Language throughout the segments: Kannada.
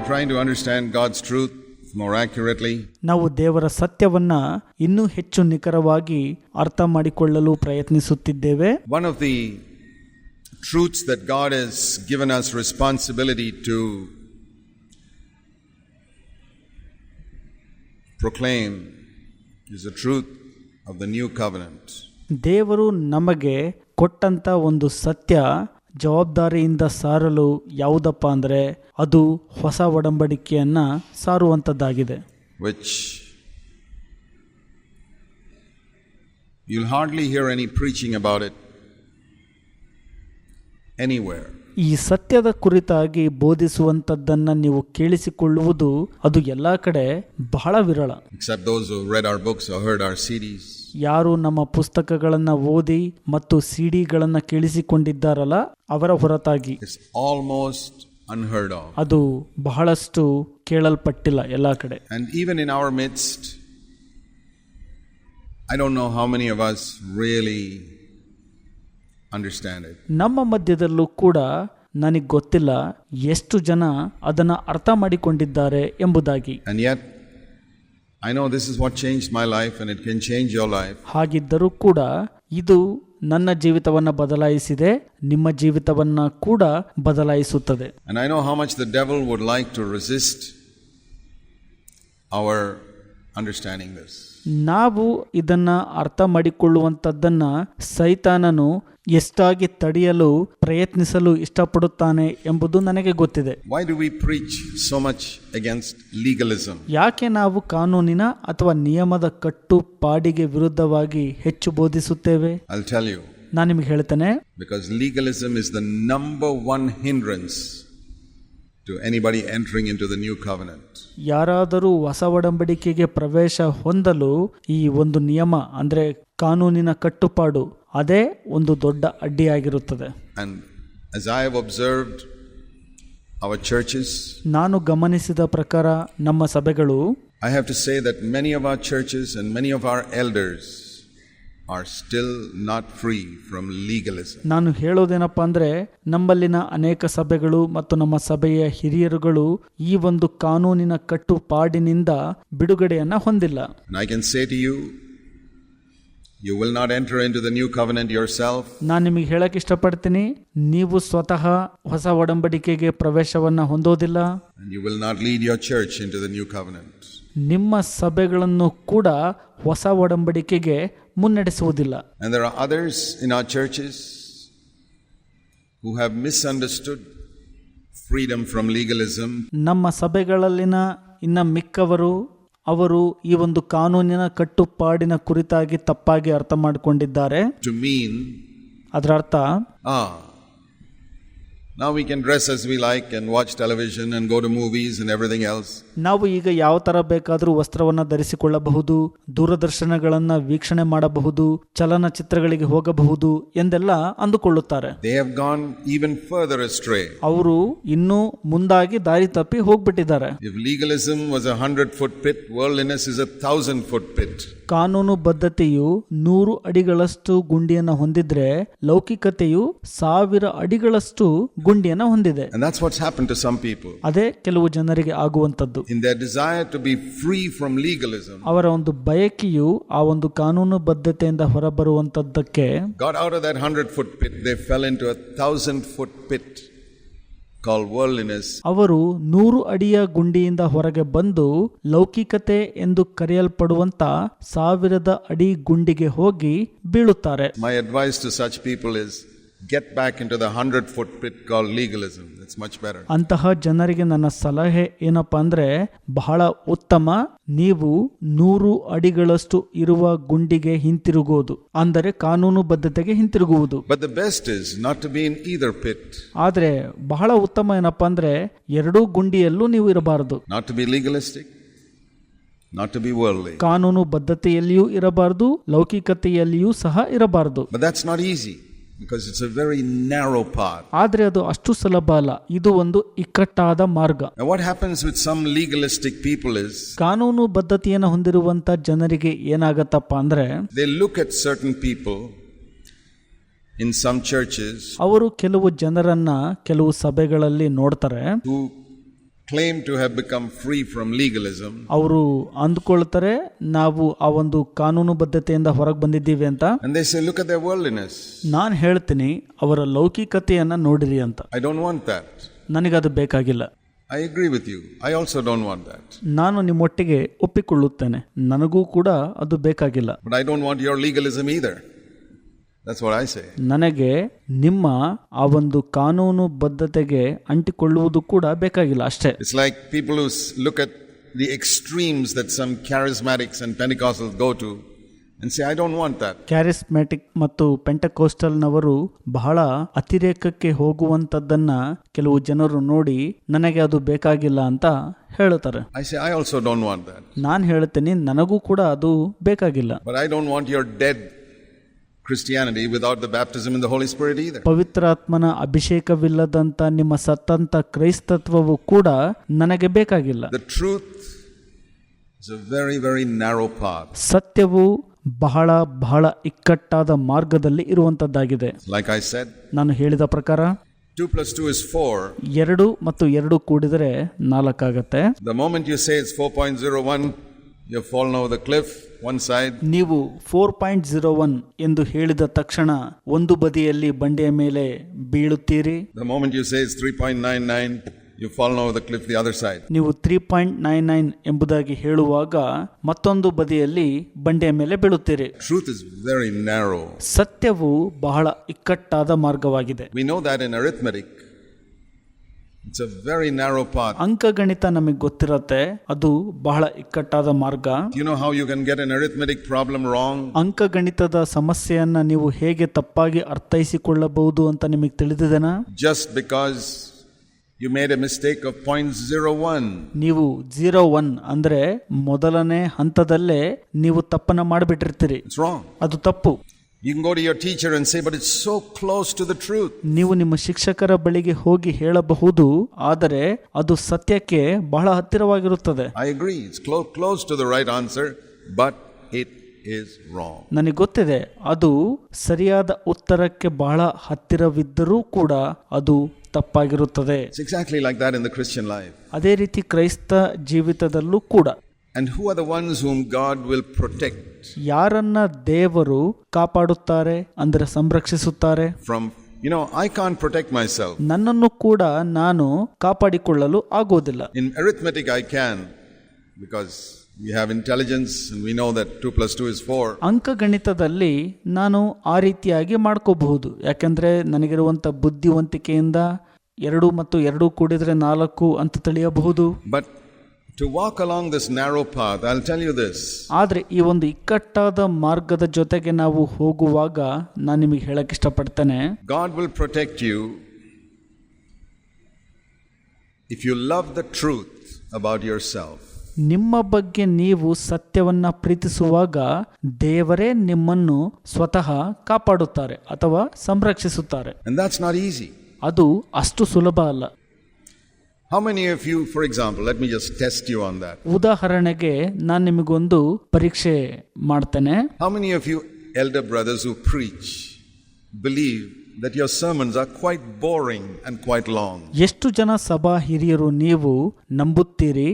in trying to understand God's truth more accurately. ನಾವು ದೇವರ ಸತ್ಯವನ್ನ ಇನ್ನೂ ಹೆಚ್ಚು ನಿಖರವಾಗಿ ಅರ್ಥ ಮಾಡಿಕೊಳ್ಳಲು ಪ್ರಯತ್ನಿಸುತ್ತಿದ್ದೇವೆ One of the truths that God has given us responsibility to proclaim is the truth of the new covenant. ದೇವರು ನಮಗೆ ಕೊಟ್ಟಂತ ಒಂದು ಸತ್ಯ ಜವಾಬ್ದಾರಿಯಿಂದ ಸಾರಲು ಯಾವುದಪ್ಪ ಅಂದರೆ ಅದು ಹೊಸ ಒಡಂಬಡಿಕೆಯನ್ನು ಸಾರುವಂಥದ್ದಾಗಿದೆ which you'll hardly hear any preaching about it anywhere ಈ ಸತ್ಯದ ಕುರಿತಾಗಿ ಬೋಧಿಸುವಂಥದ್ದನ್ನು ನೀವು ಕೇಳಿಸಿಕೊಳ್ಳುವುದು ಅದು ಎಲ್ಲ ಕಡೆ ಬಹಳ ವಿರಳ. Except those read our books heard our series ಯಾರು ನಮ್ಮ ಪುಸ್ತಕಗಳನ್ನು ಓದಿ ಮತ್ತು ಸಿಡಿಗಳನ್ನು ಕೇಳಿಸಿಕೊಂಡಿದ್ದಾರಲ್ಲ ಅವರ ಹೊರತಾಗಿ. ಅದು ಬಹಳಷ್ಟು ಕೇಳಲ್ಪಟ್ಟಿಲ್ಲ ಎಲ್ಲ ಕಡೆ. Even in our I I know of us really understand it. ನಮ್ಮ ಮಧ್ಯದಲ್ಲೂ ಕೂಡ ನನಗೆ ಗೊತ್ತಿಲ್ಲ ಎಷ್ಟು ಜನ ಅದನ್ನು ಅರ್ಥ ಮಾಡಿಕೊಂಡಿದ್ದಾರೆ ಎಂಬುದಾಗಿ. And I know this is what change my life and it can change your life ಹಾಗಿದ್ದರೂ ಕೂಡ ಇದು ನನ್ನ ಜೀವಿತವನ್ನ ಬದಲಾಯಿಸಿದೆ ನಿಮ್ಮ ಜೀವಿತವನ್ನ ಕೂಡ ಬದಲಾಯಿಸುತ್ತದೆ. I know how much the devil would like to resist our understanding this ನಾವು ಇದನ್ನ ಅರ್ಥ ಮಾಡಿಕೊಳ್ಳುವಂಥದ್ದನ್ನ ಸೈತಾನನು ಎಷ್ಟಾಗಿ ತಡೆಯಲು ಪ್ರಯತ್ನಿಸಲು ಇಷ್ಟಪಡುತ್ತಾನೆ ಎಂಬುದು ನನಗೆ ಗೊತ್ತಿದೆ. ಯಾಕೆ ನಾವು ಕಾನೂನಿನ ಅಥವಾ ನಿಯಮದ ಕಟ್ಟು ಪಾಡಿಗೆ ವಿರುದ್ಧವಾಗಿ ಹೆಚ್ಚು ಬೋಧಿಸುತ್ತೇವೆ? ನಾನು ನಿಮಗೆ ಹೇಳ್ತೇನೆ. Because legalism is the number one hindrance to anybody entering into the new covenant. ಯಾರಾದರೂ ಹೊಸ ಒಡಂಬಡಿಕೆಗೆ ಪ್ರವೇಶ ಹೊಂದಲು ಈ ಒಂದು ನಿಯಮ ಅಂದ್ರೆ ಕಾನೂನಿನ ಕಟ್ಟುಪಾಡು ಅದೇ ಒಂದು ದೊಡ್ಡ ಅಡ್ಡಿಯಾಗಿರುತ್ತದೆ And as I have observed our churches, ನಾನು ಗಮನಿಸಿದ ಪ್ರಕಾರ ನಮ್ಮ ಸಭೆಗಳು I have to say that many of our churches and many of our elders are still not free from legalism. ನಾನು ಹೇಳೋದೇನಪ್ಪ ಅಂದ್ರೆ ನಮ್ಮಲ್ಲಿನ ಅನೇಕ ಸಭೆಗಳು ಮತ್ತು ನಮ್ಮ ಸಭೆಯ ಹಿರಿಯರುಗಳು ಈ ಒಂದು ಕಾನೂನಿನ ಕಟ್ಟುಪಾಡಿನಿಂದ ಬಿಡುಗಡೆಯನ್ನ ಹೊಂದಿಲ್ಲ I can say to you, you will not enter into the new covenant yourself. ನಾನು ನಿಮಗೆ ಹೇಳಕ್ ಇಷ್ಟಪಡ್ತೀನಿ ನೀವು ಸ್ವತಃ ಹೊಸ ಒಡಂಬಡಿಕೆಗೆ ಪ್ರವೇಶವನ್ನ ಹೊಂದೋದಿಲ್ಲ And you will not lead your church into the new covenant. ನಿಮ್ಮ ಸಭೆಗಳನ್ನು ಕೂಡ ಹೊಸ ಒಡಂಬಡಿಕೆಗೆ ಮುನ್ನಡೆಸುವುದಿಲ್ಲ And there are others in our churches who have misunderstood freedom from legalism ನಮ್ಮ ಸಭೆಗಳಲ್ಲಿನ ಇನ್ನ ಮಿಕ್ಕವರು ಅವರು ಈ ಒಂದು ಕಾನೂನಿನ ಕಟ್ಟುಪಾಡಿನ ಕುರಿತಾಗಿ ತಪ್ಪಾಗಿ ಅರ್ಥ ಮಾಡಿಕೊಂಡಿದ್ದಾರೆ to ಮೀನ್ ಅದರ ಅರ್ಥ ah, now we can dress as we like and watch television and go to movies and everything else. ನಾವು ಈಗ ಯಾವ ತರ ಬೇಕಾದರೂ ವಸ್ತ್ರವನ್ನು ಧರಿಸಿಕೊಳ್ಳಬಹುದು ದೂರದರ್ಶನಗಳನ್ನ ವೀಕ್ಷಣೆ ಮಾಡಬಹುದು ಚಲನಚಿತ್ರಗಳಿಗೆ ಹೋಗಬಹುದು ಎಂದೆಲ್ಲ ಅಂದುಕೊಳ್ಳುತ್ತಾರೆ. ಅವರು ಇನ್ನೂ ಮುಂದಾಗಿ ದಾರಿ ತಪ್ಪಿ ಹೋಗ್ಬಿಟ್ಟಿದ್ದಾರೆ. ಕಾನೂನು ಬದ್ಧತೆಯು ನೂರು ಅಡಿಗಳಷ್ಟು ಗುಂಡಿಯನ್ನು ಹೊಂದಿದ್ರೆ ಲೌಕಿಕತೆಯು ಸಾವಿರ ಅಡಿಗಳಷ್ಟು ಗುಂಡಿಯನ್ನು ಹೊಂದಿದೆ. ಅದೇ ಕೆಲವು ಜನರಿಗೆ ಆಗುವಂಥದ್ದು In their desire to be free from legalism, ಅವರ ಒಂದು ಬಯಕೆಯು ಆ ಒಂದು ಕಾನೂನು ಬದ್ಧತೆಯಿಂದ ಹೊರಬರುವಂತದ್ದಕ್ಕೆ got out of that hundred foot pit, they fell into a thousand foot pit call worldliness. ಅವರು ನೂರು ಅಡಿಯ ಗುಂಡಿಯಿಂದ ಹೊರಗೆ ಬಂದು ಲೌಕಿಕತೆ ಎಂದು ಕರೆಯಲ್ಪಡುವಂತ ಸಾವಿರದ ಅಡಿ ಗುಂಡಿಗೆ ಹೋಗಿ ಬೀಳುತ್ತಾರೆ my advice to such people people get back into the hundred foot pit call legalism it's much better ಅಂತಹ ಜನರಿಗೆ ನನ್ನ ಸಲಹೆ ಏನಪ್ಪ ಅಂದ್ರೆ ಬಹಳ ಉತ್ತಮ ನೀವು ನೂರು ಅಡಿಗಳಷ್ಟು ಇರುವ ಗುಂಡಿಗೆ ಹಿಂತಿರುಗುವುದು ಅಂದರೆ ಕಾನೂನು ಬದ್ಧತೆಗೆ ಹಿಂತಿರುಗುವುದು. ನಾಟ್ ಟು ಬಿ ಆದ್ರೆ ಬಹಳ ಉತ್ತಮ ಏನಪ್ಪ ಅಂದ್ರೆ ಎರಡೂ ಗುಂಡಿಯಲ್ಲೂ ನೀವು ಇರಬಾರದು. Not to be legalistic not to be world ಕಾನೂನು ಬದ್ಧತೆಯಲ್ಲಿಯೂ ಇರಬಾರದು ಲೌಕಿಕತೆಯಲ್ಲಿಯೂ ಸಹ ಇರಬಾರದು. But not easy because is ಆದರೆ ಅದು ಅಷ್ಟು ಸುಲಭ ಅಲ್ಲ. ಇದು ಒಂದು ಇಕ್ಕಟ್ಟಾದ ಮಾರ್ಗ. What happens with some legalistic people is ಕಾನೂನು ಪದ್ಧತಿಯನ್ನು ಹೊಂದಿರುವಂಥ ಜನರಿಗೆ ಏನಾಗುತ್ತಪ್ಪ ಅಂದರೆ they look at certain people in some churches ಅವರು ಕೆಲವು ಜನರನ್ನು ಕೆಲವು ಸಭೆಗಳಲ್ಲಿ ನೋಡ್ತಾರೆ. Who to have become free from legalism ಅವರು ಅಂದ್ಕೊಳ್ತಾರೆ ನಾವು ಆ ಒಂದು ಕಾನೂನು ಬದ್ಧತೆಯಿಂದ ಹೊರಗೆ ಬಂದಿದ್ದೀವಿ ಅಂತ. And they say, Look at their worldliness. ನಾನು ಹೇಳ್ತೀನಿ ಅವರ ಲೌಕಿಕತೆಯನ್ನ ನೋಡಿರಿ ಅಂತ. I don't want that. ನನಗದು ಬೇಕಾಗಿಲ್ಲ. I agree with you I also don't want that ನಾನು ನಿಮ್ಮೊಟ್ಟಿಗೆ ಒಪ್ಪಿಕೊಳ್ಳುತ್ತೇನೆ. ನನಗೂ ಕೂಡ ಅದು ಬೇಕಾಗಿಲ್ಲ. But I don't want your legalism either. That's what I say. ನನಗೆ ನಿಮ್ಮ ಆ ಒಂದು ಕಾನೂನು ಬದ್ಧತೆಗೆ ಅಂಟಿಕೊಳ್ಳುವುದು ಕೂಡ ಬೇಕಾಗಿಲ್ಲ ಅಷ್ಟೇ It's like people who s- look at the extremes that some charismatics and Pentecostals go to and say, I don't want that. ಕ್ಯಾರಿಸ್ಮ್ಯಾಟಿಕ್ ಮತ್ತು ಪೆಂಟಕೋಸ್ಟಲ್ನವರು ಬಹಳ ಅತಿರೇಕಕ್ಕೆ ಹೋಗುವಂತದ್ದನ್ನ ಕೆಲವು ಜನರು ನೋಡಿ ನನಗೆ ಅದು ಬೇಕಾಗಿಲ್ಲ ಅಂತ ಹೇಳುತ್ತಾರೆ I say, I also don't want that. ನಾನು ಹೇಳ್ತೀನಿ ನನಗೂ ಕೂಡ ಅದು ಬೇಕಾಗಿಲ್ಲ But I don't want your dead Christianity without the baptism in the Holy Spirit either. ಪವಿತ್ರಾತ್ಮನ ಅಭಿಷೇಕವಿಲ್ಲದಂತ ನಿಮ್ಮ ಸತ್ತಂತ ಕ್ರೈಸ್ತತ್ವವು ಕೂಡ ನನಗೆ ಬೇಕಾಗಿಲ್ಲ The truth is a very, very narrow path. ಸತ್ಯವು ಬಹಳ ಬಹಳ ಇಕ್ಕಟ್ಟಾದ ಮಾರ್ಗದಲ್ಲಿ ಇರುವಂತದ್ದಾಗಿದೆ Like I said, ನಾನು ಹೇಳಿದ ಪ್ರಕಾರ 2 plus 2 is 4. ಎರಡು ಮತ್ತು ಎರಡು ಕೂಡಿದರೆ ನಾಲ್ಕಾಗತ್ತೆ The moment you say it's 4.01, you've fall over the cliff one side ನೀವು ಫೋರ್ ಪಾಯಿಂಟ್ ಜೀರೋ ಒನ್ ಎಂದು ಹೇಳಿದ ತಕ್ಷಣ ಒಂದು ಬದಿಯಲ್ಲಿ ಬಂಡೆಯ ಮೇಲೆ ಬೀಳುತ್ತೀರಿ the moment you moment you say it's 3.99, you've fallen over the cliff the other side ನೀವು ತ್ರೀ ಪಾಯಿಂಟ್ ನೈನ್ ನೈನ್ ಎಂಬುದಾಗಿ ಹೇಳುವಾಗ ಮತ್ತೊಂದು ಬದಿಯಲ್ಲಿ ಬಂಡೆಯ ಮೇಲೆ ಬೀಳುತ್ತೀರಿ Truth is very narrow. ಸತ್ಯವು ಬಹಳ ಇಕ್ಕಟ್ಟಾದ ಮಾರ್ಗವಾಗಿದೆ We know that in arithmetic. Very narrow path. ಅಂಕಗಣಿತ ನಮಗೆ ಗೊತ್ತಿರತ್ತೆ ಅದು ಬಹಳ ಇಕ್ಕಟ್ಟಾದ ಮಾರ್ಗ you know how you can get get an problem wrong wrong? ಅಂಕಗಣಿತದ ಸಮಸ್ಯೆಯನ್ನ ನೀವು ಹೇಗೆ ತಪ್ಪಾಗಿ ಅರ್ಥೈಸಿಕೊಳ್ಳಬಹುದು ಅಂತ ನಿಮಗೆ ತಿಳಿದಿದೆನಾ just because you made a mistake of point zero one ನೀವು ಜೀರೋ ಒನ್ ಅಂದ್ರೆ ಮೊದಲನೇ ಹಂತದಲ್ಲೇ ನೀವು ತಪ್ಪನ್ನ ಮಾಡಿಬಿಟ್ಟಿರ್ತೀರಿ. ಅದು ತಪ್ಪು You can go to your teacher and say, but it's so close to the truth. ನೀವು ನಿಮ್ಮ ಶಿಕ್ಷಕರ ಬಳಿಗೆ ಹೋಗಿ ಹೇಳಬಹುದು ಆದರೆ ಅದು ಸತ್ಯಕ್ಕೆ ಬಹಳ ಹತ್ತಿರವಾಗಿರುತ್ತದೆ I agree. It's close, close to the right answer, but it is wrong. ನನಗೆ ಗೊತ್ತಿದೆ ಅದು ಸರಿಯಾದ ಉತ್ತರಕ್ಕೆ ಬಹಳ ಹತ್ತಿರವಿದ್ದರೂ ಕೂಡ ಅದು ತಪ್ಪಾಗಿರುತ್ತದೆ It's exactly like that in the Christian life. ಅದೇ ರೀತಿ ಕ್ರೈಸ್ತ ಜೀವಿತದಲ್ಲೂ ಕೂಡ And who are the ones whom God will protect ಯಾರನ್ನ ದೇವರು ಕಾಪಾಡುತ್ತಾರೆ ಅಂದರೆ ಸಂರಕ್ಷಿಸುತ್ತಾರೆ from? You know, I can't protect myself. ನನ್ನನ್ನು ಕೂಡ ನಾನು ಕಾಪಾಡಿಕೊಳ್ಳಲು agodilla In arithmetic, I can, because we have intelligence and we know that 2 plus 2 is 4. ಅಂಕಗಣಿತದಲ್ಲಿ ನಾನು ಆ ರೀತಿಯಾಗಿ ಮಾಡ್ಕೋಬಹುದು ಯಾಕೆಂದ್ರೆ ನನಗಿರುವಂತ ಬುದ್ಧಿವಂತಿಕೆಯಿಂದ ಎರಡು ಮತ್ತು ಎರಡು ಕೂಡಿದ್ರೆ ನಾಲ್ಕು ಅಂತ ತಿಳಿಯಬಹುದು But to walk along this narrow path, I'll tell you this ಆದರೆ ಈ ಒಂದು ಇಕ್ಕಟ್ಟಾದ ಮಾರ್ಗದ ಜೊತೆಗೆ ನಾವು ಹೋಗುವಾಗ ನಾನು ನಿಮಗೆ ಹೇಳಕ್ಕೆ ಇಷ್ಟಪಡ್ತೇನೆ God will protect you if you love the truth about yourself. ನಿಮ್ಮ ಬಗ್ಗೆ ನೀವು ಸತ್ಯವನ್ನ ಪ್ರೀತಿಸುವಾಗ ದೇವರೇ ನಿಮ್ಮನ್ನು ಸ್ವತಃ ಕಾಪಾಡುತ್ತಾರೆ ಅಥವಾ ಸಂರಕ್ಷಿಸುತ್ತಾರೆ And that's not easy. ಅದು ಅಷ್ಟು ಸುಲಭ ಅಲ್ಲ How many of you, for example, let me just test you on that. ಉದಾಹರಣೆಗೆ ನಾನು ನಿಮಗೊಂದು ಪರೀಕ್ಷೆ ಮಾಡ್ತೇನೆ How many of you elder brothers who preach believe that your sermons are quite boring and quite long? ಎಷ್ಟು ಜನ ಸಭಾ ಹಿರಿಯರು ನೀವು ನಂಬುತ್ತೀರಿ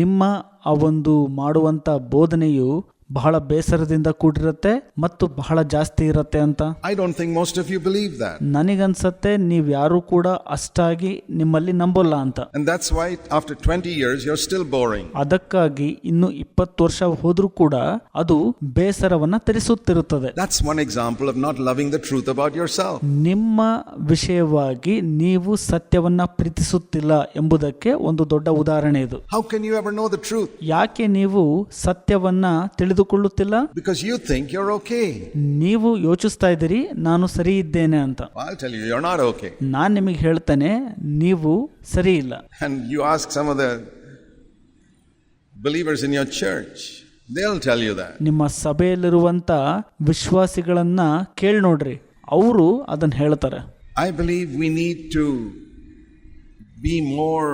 ನಿಮ್ಮ ಆ ಒಂದು ಮಾಡುವಂತ ಬೋಧನೆಯು ಬಹಳ ಬೇಸರದಿಂದ ಕೂಡಿರುತ್ತೆ ಮತ್ತು ಬಹಳ ಜಾಸ್ತಿ ಇರುತ್ತೆ ಅಂತ. I don't think most of you believe that. ನನಗನ್ಸತ್ತೆ ನೀವ್ಯಾರೂ ಕೂಡ ಅಷ್ಟಾಗಿ ನಿಮ್ಮಲ್ಲಿ ನಂಬಲ್ಲ ಅಂತ. And that's why after 20 you are still boring ಅದಕ್ಕಾಗಿ ಇನ್ನು ಇಪ್ಪತ್ತು ವರ್ಷ ಹೋದ್ರೂ ಕೂಡ ಅದು ಬೇಸರವನ್ನ ತರಿಸುತ್ತಿರುತ್ತದೆ. That's one example of not loving the truth about yourself. ನಿಮ್ಮ ವಿಷಯವಾಗಿ ನೀವು ಸತ್ಯವನ್ನ ಪ್ರೀತಿಸುತ್ತಿಲ್ಲ ಎಂಬುದಕ್ಕೆ ಒಂದು ದೊಡ್ಡ ಉದಾಹರಣೆ ಇದು. How can you ever know the truth ಯಾಕೆ ನೀವು ಸತ್ಯವನ್ನ ತಿಳಿದುಕೊಳ್ಳುತ್ತಿಲ್ಲ you think you are okay ನೀವು ಯೋಚಿಸ್ತಾ ಇದ್ದೀರಿ ನಾನು ಸರಿ ಇದ್ದೇನೆ ಅಂತ I tell you you are not okay. ನಾನು ನಿಮಗೆ ಹೇಳ್ತೇನೆ ನೀವು ಸರಿ ಇಲ್ಲ and you ask some of the they'll tell you that. ನಿಮ್ಮ ಸಭೆಯಲ್ಲಿರುವಂತ ವಿಶ್ವಾಸಿಗಳನ್ನ ಕೇಳಿ ನೋಡ್ರಿ ಅವರು ಅದನ್ನ ಹೇಳ್ತಾರೆ I believe we we to be more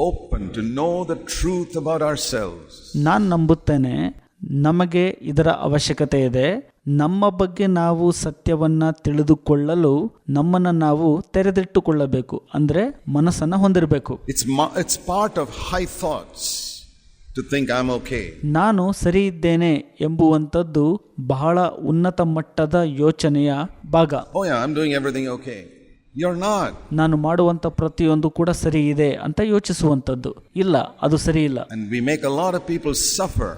open to know know truth about about ourselves. ನಾನು ನಂಬುತ್ತೇನೆ ನಮಗೆ ಇದರ ಅವಶ್ಯಕತೆ ಇದೆ ನಮ್ಮ ಬಗ್ಗೆ ನಾವು ಸತ್ಯವನ್ನ ತಿಳಿದುಕೊಳ್ಳಲು ನಮ್ಮನ್ನ ನಾವು ತೆರೆದಿಟ್ಟುಕೊಳ್ಳಬೇಕು ಅಂದ್ರೆ ಮನಸ್ಸನ್ನು ಹೊಂದಿರಬೇಕು it's it's part of high thoughts to think I am okay. ನಾನು ಸರಿ ಇದ್ದೇನೆ ಎಂಬುವಂಥದ್ದು ಬಹಳ ಉನ್ನತ ಮಟ್ಟದ ಯೋಚನೆಯ ಭಾಗ ಓ I am doing everything okay. ನಾನು ಮಾಡುವಂತ ಪ್ರತಿಯೊಂದು ಕೂಡ ಸರಿ ಇದೆ ಅಂತ ಯೋಚಿಸುವಂತದ್ದು ಇಲ್ಲ ಅದು ಸರಿ ಇಲ್ಲ.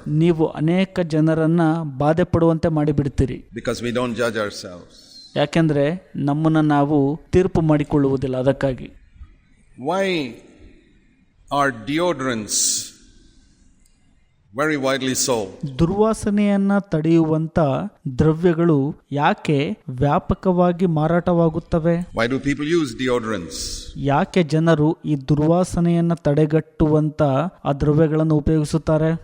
ನೀವು ಅನೇಕ ಜನರನ್ನ ಬಾಧೆ ಪಡುವಂತೆ ಮಾಡಿಬಿಡ್ತೀರಿ. Because we don't judge our ourselves. ಯಾಕೆಂದ್ರೆ ನಮ್ಮನ್ನ ನಾವು ತೀರ್ಪು ಮಾಡಿಕೊಳ್ಳುವುದಿಲ್ಲ ಅದಕ್ಕಾಗಿ. Why are deodorants very widely so ದುರ್ವಾಸನೆಯನ್ನ ತಡೆಯುವಂತ ದ್ರವ್ಯಗಳು ಯಾಕೆ ವ್ಯಾಪಕವಾಗಿ ಮಾರಾಟವಾಗುತ್ತವೆ? ವೈ ಡು ಪೀಪಲ್ ಯೂಸ್ ಯಾಕೆ ಜನರು ಈ ದುರ್ವಾಸನೆಯನ್ನ ತಡೆಗಟ್ಟುವಂತ ಆ ದ್ರವ್ಯಗಳನ್ನು ಉಪಯೋಗಿಸುತ್ತಾರೆ?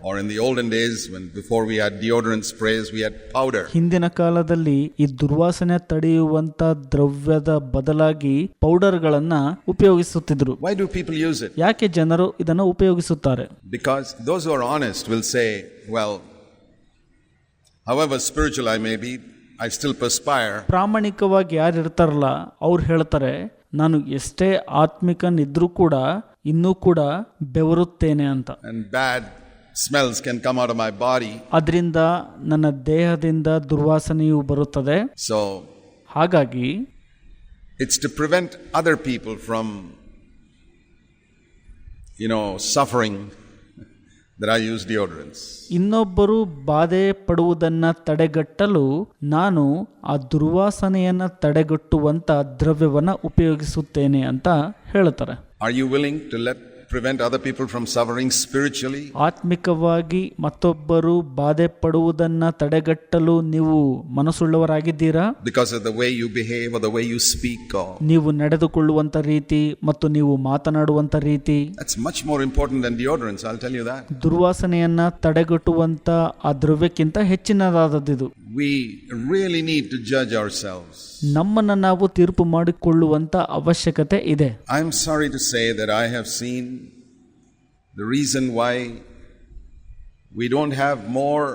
ಹಿಂದಿನ ಕಾಲದಲ್ಲಿ ಈ ದುರ್ವಾಸನೆ ತಡೆಯುವಂತ ದ್ರವ್ಯದ ಬದಲಾಗಿ ಪೌಡರ್ ಗಳನ್ನ ಉಪಯೋಗಿಸುತ್ತಿದ್ರು ವೈ ಪೀಪಲ್ ಯೂಸ್ ಯಾಕೆ ಜನರು ಇದನ್ನು ಉಪಯೋಗಿಸುತ್ತಾರೆ? Because those are honest will say, well, however spiritual I may be, I still perspire. ಪ್ರಾಮಾಣಿಕವಾಗಿ ಯಾರು ಇರ್ತಾರಲ್ಲ ಅವ್ರು ಹೇಳ್ತಾರೆ ನಾನು ಎಷ್ಟೇ ಆತ್ಮಿಕನಿದ್ರೂ ಕೂಡ ಇನ್ನೂ ಕೂಡ ಬೆವರುತ್ತೇನೆ ಅಂತ and bad smells can come out of my body. ಅದರಿಂದ ನನ್ನ ದೇಹದಿಂದ ದುರ್ವಾಸನೆಯು ಬರುತ್ತದೆ So ಹಾಗಾಗಿ it's to prevent other people from, you know, suffering that I use deodorants. ಇನ್ನೊಬ್ಬರು ಬಾಧೆ ಪಡುವುದನ್ನು ತಡೆಗಟ್ಟಲು ನಾನು ಆ ದುರ್ವಾಸನೆಯನ್ನು ತಡೆಗಟ್ಟುವಂಥ ದ್ರವ್ಯವನ್ನು ಉಪಯೋಗಿಸುತ್ತೇನೆ ಅಂತ ಹೇಳ್ತಾರೆ Are you willing to let prevent other people from suffering spiritually? ಆತ್ಮಿಕವಾಗಿ ಮತ್ತೊಬ್ಬರು ಬಾಧೆ ಪಡುವುದನ್ನ ತಡೆಗಟ್ಟಲು ನೀವು ಮನಸ್ಸುಳ್ಳವರಾಗಿದ್ದೀರಾ Because of the way you behave or the way you speak or ನೀವು ನಡೆದುಕೊಳ್ಳುವಂತ ರೀತಿ ಮತ್ತು ನೀವು ಮಾತನಾಡುವಂತ ರೀತಿ that's much more important than deodorants, I'll tell you that. ದುರ್ವಾಸನೆಯನ್ನ ತಡೆಗಟ್ಟುವಂತ ಆ ದ್ರವ್ಯಕ್ಕಿಂತ ಹೆಚ್ಚಿನದಾದದ್ದು We really need to judge ourselves. ನಮ್ಮನ್ನ ನಾವು ತೀರ್ಪು ಮಾಡಿಕೊಳ್ಳುವಂತ ಅವಶ್ಯಕತೆ ಇದೆ I'm sorry to say that I have seen the reason why we don't have more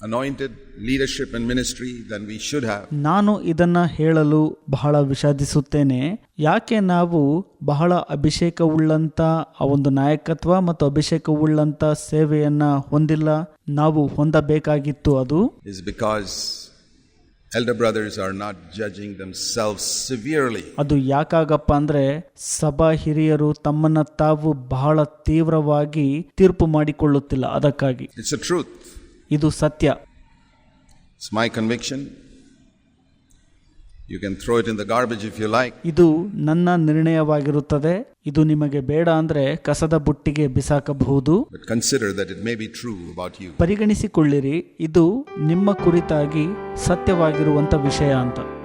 anointed leadership and ministry than we should have. ನಾನು ಇದನ್ನ ಹೇಳಲು ಬಹಳ ವಿಷಾದಿಸುತ್ತೇನೆ ಯಾಕೆ ನಾವು ಬಹಳ ಅಭಿಷೇಕವುಳ್ಳಂತ ಆ ಒಂದು ನಾಯಕತ್ವ ಮತ್ತು ಅಭಿಷೇಕವುಳ್ಳಂತ ಸೇವೆಯನ್ನ ಹೊಂದಿಲ್ಲ ನಾವು ಹೊಂದಬೇಕಾಗಿತ್ತು ಅದು Is because elder brothers are not judging themselves severely. ಅದು ಯಾಕಾಗಪ್ಪ ಅಂದ್ರೆ ಸಭಾ ಹಿರಿಯರು ತಮ್ಮನ್ನ ತಾವು ಬಹಳ ತೀವ್ರವಾಗಿ ತೀರ್ಪು ಮಾಡಿಕೊಳ್ಳುತ್ತಿಲ್ಲ ಅದಕ್ಕಾಗಿ It's a truth. ಇದು ಸತ್ಯ it's my you can throw it in the garbage if you like ಇದು ನನ್ನ ನಿರ್ಣಯವಾಗಿರುತ್ತದೆ. ಇದು ನಿಮಗೆ ಬೇಡ ಅಂದ್ರೆ ಕಸದ ಬುಟ್ಟಿಗೆ ಬಿಸಾಕಬಹುದು. Consider that it may be true you ಪರಿಗಣಿಸಿಕೊಳ್ಳಿರಿ ಇದು ನಿಮ್ಮ ಕುರಿತಾಗಿ ಸತ್ಯವಾಗಿರುವಂತ ವಿಷಯ ಅಂತ.